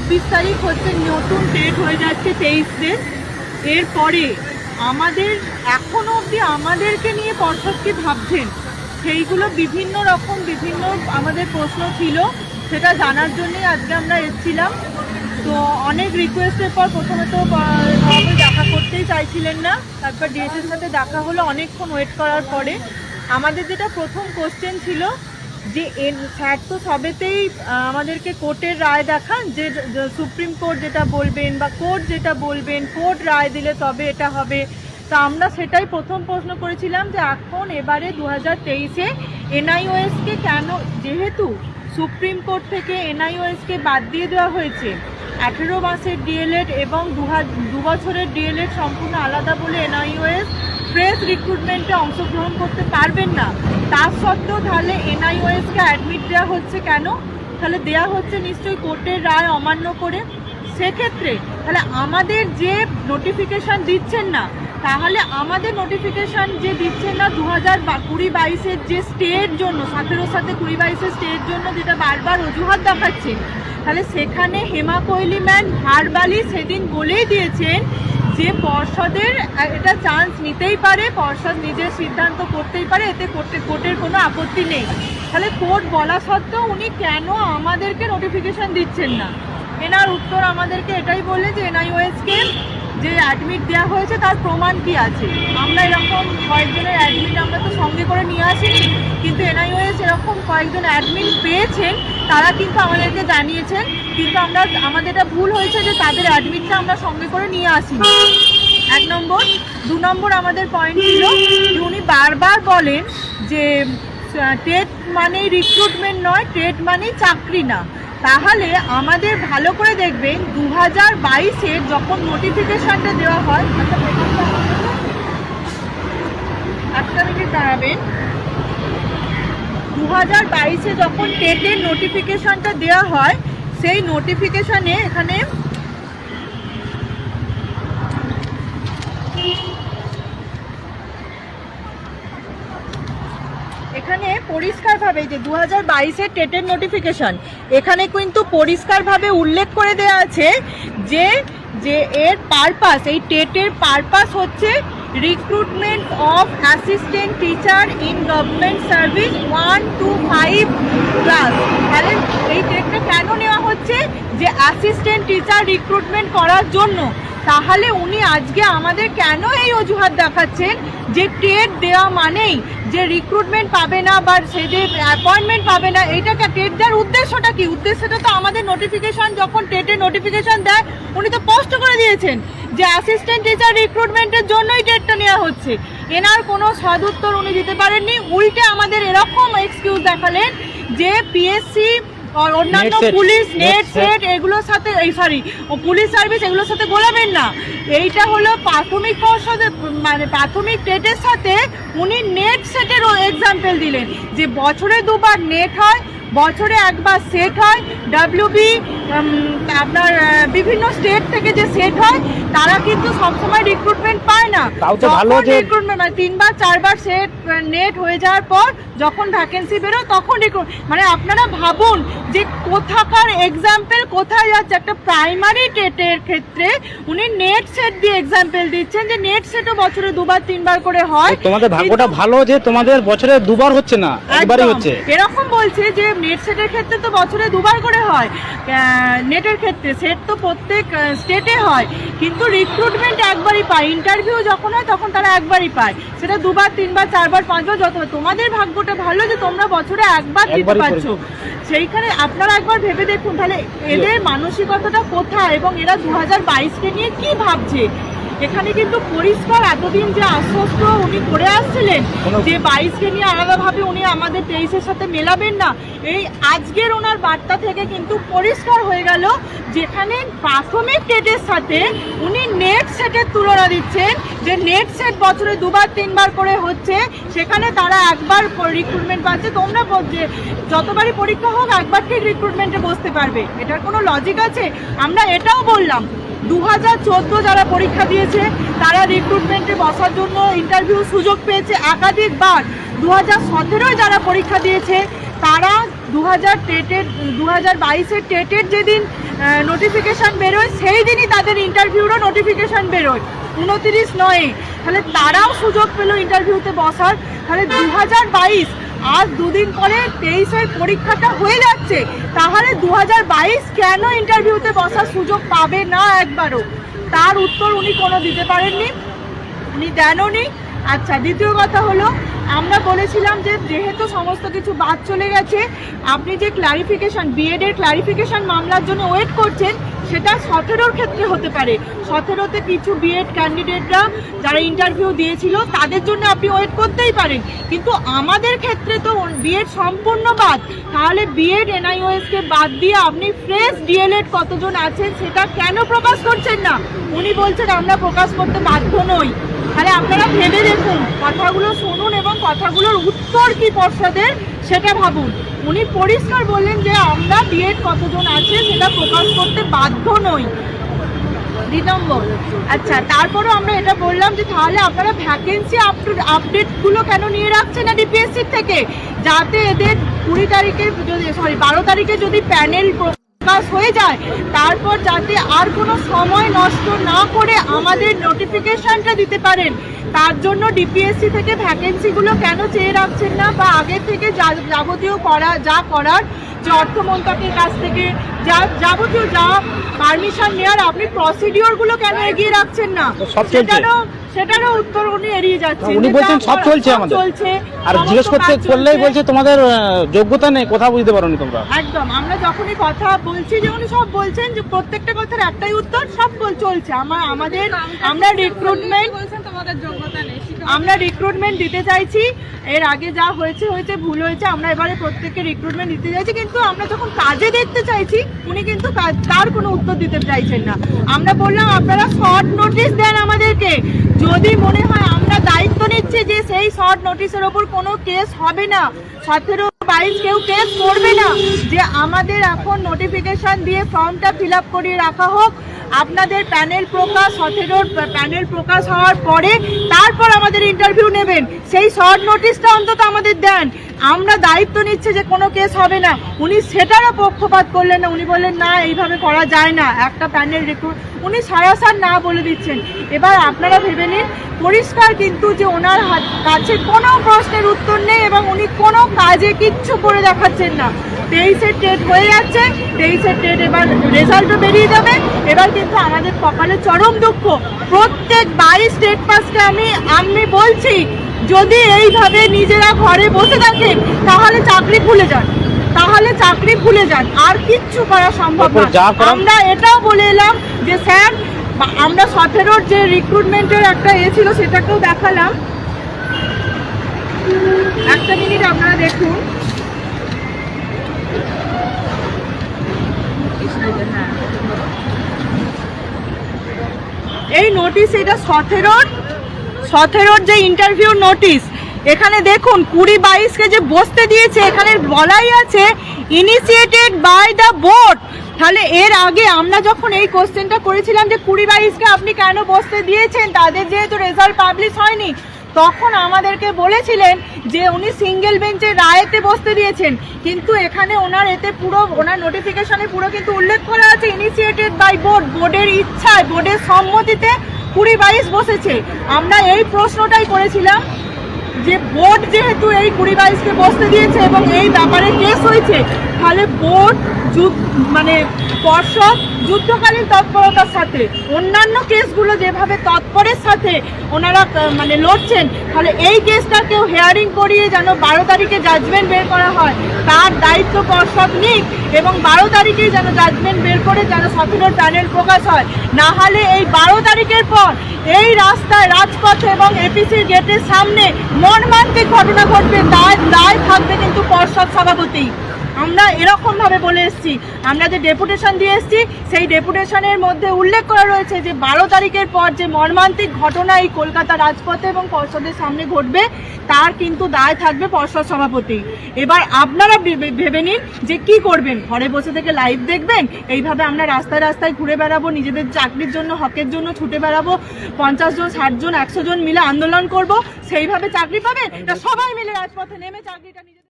চব্বিশ তারিখ হচ্ছে নতুন ডেট হয়ে যাচ্ছে তেইশ দিন এরপরে আমাদের এখনও অবধি আমাদেরকে নিয়ে পর্ষদ কি ভাবছেন। সেইগুলো বিভিন্ন রকম, বিভিন্ন আমাদের প্রশ্ন ছিল, সেটা জানার জন্যই আজকে আমরা এসেছিলাম। তো অনেক রিকোয়েস্টের পর প্রথমে তো দেখা করতেই চাইছিলেন না। তারপর ডিএসের সাথে দেখা হলো, অনেকক্ষণ ওয়েট করার পরে। আমাদের যেটা প্রথম কোশ্চেন ছিল যে এর স্যার তো সবেতেই আমাদেরকে কোর্টের রায় দেখান, যে সুপ্রিম কোর্ট যেটা বলবেন বা কোর্ট যেটা বলবেন, কোর্ট রায় দিলে তবে এটা হবে। তা আমরা সেটাই প্রথম প্রশ্ন করেছিলাম যে এখন এবারে দু হাজার তেইশে এনআইওএসকে কেন, যেহেতু সুপ্রিম কোর্ট থেকে এনআইওএসকে বাদ দিয়ে দেওয়া হয়েছে, আঠেরো মাসের ডিএলএড এবং দু বছরের ডিএলএড সম্পূর্ণ আলাদা বলে এনআইওএস ফ্রেশ রিক্রুটমেন্টে অংশগ্রহণ করতে পারবেন না। তা সত্ত্বেও তাহলে এনআইওএসকে অ্যাডমিট দেওয়া হচ্ছে কেন? তাহলে দেওয়া হচ্ছে নিশ্চয়ই কোর্টের রায় অমান্য করে। সেক্ষেত্রে তাহলে আমাদের যে নোটিফিকেশন দিচ্ছেন না, তাহলে আমাদের নোটিফিকেশান যে দিচ্ছেন না দু হাজার কুড়ি বাইশের যে স্টের জন্য সতেরোর সাথে কুড়ি বাইশের স্টের জন্য যেটা বারবার অজুহাত দেখাচ্ছে, তাহলে সেখানে হেমা কোহলি ম্যান ভারবালি সেদিন বলেই দিয়েছেন যে পর্ষদের এটা চান্স নিতেই পারে, পর্ষদ নিজের সিদ্ধান্ত করতেই পারে, এতে কোর্টে, কোর্টের কোনো আপত্তি নেই। তাহলে কোর্ট বলা সত্ত্বেও উনি কেন আমাদেরকে নোটিফিকেশন দিচ্ছেন না? এনার উত্তর আমাদেরকে এটাই বললেন যে এনআইওএসকে যে অ্যাডমিট দেওয়া হয়েছে তার প্রমাণ কি আছে? আমরা এরকম কয়েকজনের অ্যাডমিট আমরা তো সঙ্গে করে নিয়ে আসিনি, কিন্তু এনআইওএস এরকম কয়েকজন অ্যাডমিট পেয়েছেন, তারা কিন্তু আমাদেরকে জানিয়েছেন, কিন্তু আমরা, আমাদের এটা ভুল হয়েছে যে তাদের অ্যাডমিটটা আমরা সঙ্গে করে নিয়ে আসিনি। এক নম্বর, দু নম্বর আমাদের পয়েন্ট ছিল যে উনি বারবার বলেন যে টেট মানেই রিক্রুটমেন্ট নয় টেট মানেই চাকরি না। তাহলে আমাদের ভালো করে দেখবেন দু হাজার বাইশে যখন নোটিফিকেশানটা দেওয়া হয় আচ্ছা, একটা মিনিট দাঁড়াবেন। দু হাজার বাইশে যখন টেটের নোটিফিকেশানটা দেওয়া হয় সেই নোটিফিকেশানে এখানে এখানে পরিষ্কারভাবে যে দু হাজার বাইশের টেটের নোটিফিকেশন এখানে কিন্তু পরিষ্কারভাবে উল্লেখ করে দেওয়া আছে যে যে এর পারপাস এই টেটের পারপাস হচ্ছে recruitment of assistant teacher in government service one two five class তাহলে এই টেটটা কেন নেওয়া হচ্ছে? যে অ্যাসিস্ট্যান্ট টিচার রিক্রুটমেন্ট করার জন্য। তাহলে উনি আজকে আমাদের কেন এই অজুহাত দেখাচ্ছেন? যে টেট দেওয়া মানেই যে রিক্রুটমেন্ট পাবে না বা সে যে অ্যাপয়েন্টমেন্ট পাবে না এইটাকে টেট দেওয়ার উদ্দেশ্যটা কি? উদ্দেশ্যটা তো আমাদের নোটিফিকেশন যখন টেটের নোটিফিকেশন দেয়, উনি তো স্পষ্ট করে দিয়েছেন যে অ্যাসিস্ট্যান্ট টিচার রিক্রুটমেন্টের জন্যই টেটটা নেওয়া হচ্ছে। এনার কোনো সদুত্তর উনি দিতে পারেননি। উল্টে আমাদের এরকম এক্সকিউজ দেখালেন যে পিএসসি অন্যান্য পুলিশ নেট সেট এগুলোর সাথে এই সরি পুলিশ সার্ভিস এগুলোর সাথে গোলাবেন না। এইটা হলো প্রাথমিক পর্ষদে মানে প্রাথমিক টেটের সাথে উনি নেট সেটের এক্সাম্পল দিলেন যে বছরে দুবার নেট হয় বছরে একবার সেট হয়। ডাব্লিউবি আপনার বিভিন্ন স্টেট থেকে যে সেট হয় তারা কিন্তু সবসময় রিক্রুটমেন্ট পায় না। তাও তো ভালো যে- recruitment মানে তিনবার চারবার সেট নেট হয়ে যাওয়ার পর যখন ভ্যাকেন্সি বেরোয় তখন রিক্রুট মানে আপনারা ভাবুন যে কোথাকার এক্সাম্পল কোথায় যাচ্ছে। একটা প্রাইমারি টেটের ক্ষেত্রে উনি নেট সেট দিয়ে এক্সাম্পল দিচ্ছেন যে নেট সেটও বছরে দুবার তিনবার করে হয়। তোমাদের ভাগ্যটা ভালো যে তোমাদের বছরে দুবার হচ্ছে না একবারই হচ্ছে। এরকম বলছে যে নেট সেটের ক্ষেত্রে তো বছরে দুবার করে হয়। নেটের ক্ষেত্রে সেট তো প্রত্যেক স্টেটে হয়। কিন্তু রিক্রুটমেন্ট একবারই পায়। ইন্টারভিউ যখন হয় তখন তারা একবারই পায়। সেটা দুবার তিনবার চারবার পাঁচবার যত তোমাদের ভাগ্যটা ভালো যে তোমরা বছরে একবার দিতে পারছ সেইখানে আপনারা একবার ভেবে দেখুন। তাহলে এদের মানসিকতাটা কোথায় এবং এরা দু হাজার বাইশকে নিয়ে কি ভাবছে? এখানে কিন্তু পরিষ্কার এতদিন যে আশ্বস্ত উনি করে আসছিলেন যে বাইশকে নিয়ে আলাদাভাবে উনি আমাদের তেইশের সাথে মেলাবেন না। এই আজকের ওনার বার্তা থেকে কিন্তু পরিষ্কার হয়ে গেল যেখানে প্রাথমিক টেটের সাথে উনি নেট সেটের তুলনা দিচ্ছেন যে নেট সেট বছরে দুবার তিনবার করে হচ্ছে। সেখানে তারা একবার রিক্রুটমেন্ট পাচ্ছে। তোমরা যতবারই পরীক্ষা হোক একবার ঠিক রিক্রুটমেন্টে বসতে পারবে। এটার কোনো লজিক আছে? আমরা এটাও বললাম। দু হাজার চোদ্দ যারা পরীক্ষা দিয়েছে, তারা রিক্রুটমেন্টে বসার জন্য ইন্টারভিউ সুযোগ পেয়েছে একাধিকবার। দু হাজার যারা পরীক্ষা দিয়েছে, তারা দু হাজার টেটের দু হাজার বাইশের টেটের যেদিন নোটিফিকেশান বেরোয় সেই দিনই তাদের ইন্টারভিউরও নোটিফিকেশান বেরোয়, উনতিরিশ নয়ে তাহলে তারাও সুযোগ পেল ইন্টারভিউতে বসার। তাহলে দু হাজার বাইশ আজ দুদিন পরে তেইশের পরীক্ষাটা হয়ে যাচ্ছে। তাহলে দু হাজার বাইশ কেন ইন্টারভিউতে বসার সুযোগ পাবে না একবারও? তার উত্তর উনি কোনো দিতে পারেননি, উনি দেননি। আচ্ছা দ্বিতীয় কথা হলো, আমরা বলেছিলাম যে যেহেতু সমস্ত কিছু বাদ চলে গেছে, আপনি যে ক্লারিফিকেশন বিএড এর ক্লারিফিকেশন মামলার জন্য ওয়েট করছেন সেটা সতেরোর ক্ষেত্রে হতে পারে। সতেরোতে কিছু বিএড ক্যান্ডিডেটরা যারা ইন্টারভিউ দিয়েছিল, তাদের জন্য আপনি ওয়েট করতেই পারেন। কিন্তু আমাদের ক্ষেত্রে তো বিএড সম্পূর্ণ বাদ। তাহলে বিএড এনআইওএসকে বাদ দিয়ে আপনি ফ্রেশ ডিএলএড কতজন আছেন সেটা কেন প্রকাশ করছেন না? উনি বলছেন, আমরা প্রকাশ করতে বাধ্য নই। তাহলে আপনারা ভেবে দেখুন, কথাগুলো শুনুন এবং কথাগুলোর উত্তর কি পর্ষদের, সেটা ভাবুন। উনি পরিষ্কার বললেন যে আমরা বিএড কতজন আছে সেটা প্রকাশ করতে বাধ্য নই। দুই নম্বর আচ্ছা তারপরেও আমরা এটা বললাম যে তাহলে আপনারা ভ্যাকেন্সি আপডেটগুলো কেন নিয়ে রাখছেন না ডিপিএসসির থেকে? যাতে এদের কুড়ি তারিখে যদি সরি বারো তারিখে যদি প্যানেল প্রকাশ হয়ে যায়। তারপর যাতে আর কোনো সময় নষ্ট না করে আমাদের নোটিফিকেশানটা দিতে পারেন। তার জন্য ডিপিএসসি থেকে ভ্যাকেন্সিগুলো কেন চেয়ে রাখছেন না বা আগে থেকে যা- যাবতীয় করা যা করার যে অর্থমন্ত্রকের কাছ থেকে যা যাবতীয় যা পারমিশন নেওয়ার আপনি প্রসিডিওরগুলো কেন এগিয়ে রাখছেন না? সেটারও সেটারও উত্তর উনি এড়িয়ে যাচ্ছেন উনি বলছেন সব চলছে আমাদের। চলছে। আর জিজ্ঞেস করতে করলেই বলছে তোমাদের যোগ্যতা নেই কথা বুঝতে পারোনি তোমরা। একদম আমরা যখনই কথা বলছি যে উনি সব বলছেন যে প্রত্যেকটা কথার একটাই উত্তর সব চলছে। আমার আমাদের আমরা রিক্রুটমেন্ট আমরা রিক্রুটমেন্ট দিতে চাইছি। এর আগে যা হয়েছে হয়েছে, ভুল হয়েছে, আমরা এবারে প্রত্যেককে রিক্রুটমেন্ট দিতে চাইছি। কিন্তু আমরা যখন কাজে দেখতে চাইছি, উনি কিন্তু তার কোনো উত্তর দিতে চাইছেন না। আমরা বললাম, আপনারা শর্ট নোটিশ দেন আমাদেরকে। যদি মনে হয় আমরা দায়িত্ব নিচ্ছি যে সেই শর্ট নোটিশের ওপর কোনো কেস হবে না, সতেরো বাইশ কেউ কেস করবে না, যে আমাদের এখন নোটিফিকেশন দিয়ে ফর্মটা ফিল করিয়ে রাখা হোক আপনাদের প্যানেল প্রকাশ, সতেরোর প্যানেল প্রকাশ হওয়ার পরে তারপর আমাদের ইন্টারভিউ নেবেন। সেই শর্ট নোটিশটা অন্তত আমাদের দেন। আমরা দায়িত্ব নিচ্ছে যে কোনো কেস হবে না। উনি সেটারও পক্ষপাত করলেন না। উনি বললেন, না, এইভাবে করা যায় না। একটা প্যানেল রিক্রুট উনি সারাসার না বলে দিচ্ছেন। এবার আপনারা ভেবে নিন, পরিষ্কার কিন্তু যে ওনার কাছে কোনো প্রশ্নের উত্তর নেই এবং উনি কোনো কাজে কিচ্ছু করে দেখাচ্ছেন না। তেইশের টেট হয়ে যাচ্ছে। তেইশের টেট এবার রেজাল্টও বেরিয়ে যাবে। এবার কিন্তু আমাদের কপালে চরম দুঃখ। প্রত্যেক বাইশ স্টেট পাসকে আমি আমি বলছি যদি এইভাবে নিজেরা ঘরে বসে থাকেন তাহলে চাকরি ভুলে যান। তাহলে চাকরি ভুলে যান। আর কিচ্ছু করা সম্ভব না। আমরা এটাও বলে এলাম যে স্যার আমরা সতেরোর যে রিক্রুটমেন্টের একটা এ ছিল সেটাকেও দেখালাম। একটা মিনিট আপনারা দেখুন। এই নোটিশ এটা সতেরোর সতেরোর যে ইন্টারভিউ নোটিশ এখানে দেখুন, কুড়ি বাইশকে যে বসতে দিয়েছে, এখানে বলাই আছে ইনিশিয়েটেড বাই দ্য বোর্ড তাহলে এর আগে আমরা যখন এই কোশ্চেনটা করেছিলাম যে কুড়ি বাইশকে আপনি কেন বসতে দিয়েছেন, তাদের যেহেতু রেজাল্ট পাবলিশ হয়নি, তখন আমাদেরকে বলেছিলেন যে উনি সিঙ্গেল বেঞ্চের রায়েতে বসতে দিয়েছেন। কিন্তু এখানে ওনার এতে পুরো, ওনার নোটিফিকেশনে পুরো কিন্তু উল্লেখ করা আছে ইনিশিয়েটেড বাই বোর্ড বোর্ডের ইচ্ছায় বোর্ডের সম্মতিতে কুড়ি বাইশ বসেছে। আমরা এই প্রশ্নটাই করেছিলাম যে বোর্ড যেহেতু এই কুড়ি বাইশকে বসতে দিয়েছে এবং এই ব্যাপারে কেস হয়েছে, তাহলে বোর্ড মানে পর্ষদ যুদ্ধকালীন তৎপরতার সাথে, অন্যান্য কেসগুলো যেভাবে তৎপরের সাথে ওনারা মানে লড়ছেন, তাহলে এই কেসটাকেও হেয়ারিং করিয়ে যেন বারো তারিখে জাজমেন্ট বের করা হয়, তার দায়িত্ব পর্ষদ নিক এবং বারো তারিখে যেন জাজমেন্ট বের করে যেন সতেরোর প্যানেল প্রকাশ হয়। না হলে এই বারো তারিখের পর এই রাস্তায় রাজপথে এবং এপিসির গেটের সামনে মর্মান্তিক ঘটনা ঘটবে তার দায় থাকবে কিন্তু পর্ষদ সভাপতি। আমরা এরকম ভাবে বলে এসেছি। আমরা যে ডেপুটেশন দিয়ে এসেছি, সেই ডেপুটেশনের মধ্যে উল্লেখ করা রয়েছে যে, বারো তারিখের পর যে মর্মান্তিক ঘটনা এই কলকাতা রাজপথে এবং পর্ষদের সামনে ঘটবে, তার কিন্তু দায় থাকবে পর্ষদ সভাপতি। এবার আপনারা ভেবে- নিন যে কি করবেন। ঘরে বসে থেকে লাইভ দেখবেন, এইভাবে আমরা রাস্তায় রাস্তায় ঘুরে বেড়াবো, নিজেদের চাকরির জন্য, হকের জন্য ছুটে বেড়াবো, পঞ্চাশ জন, ষাট জন, একশো জন মিলে আন্দোলন করব, সেইভাবে চাকরি পাবেন? সবাই মিলে রাজপথে নেমে চাকরিটা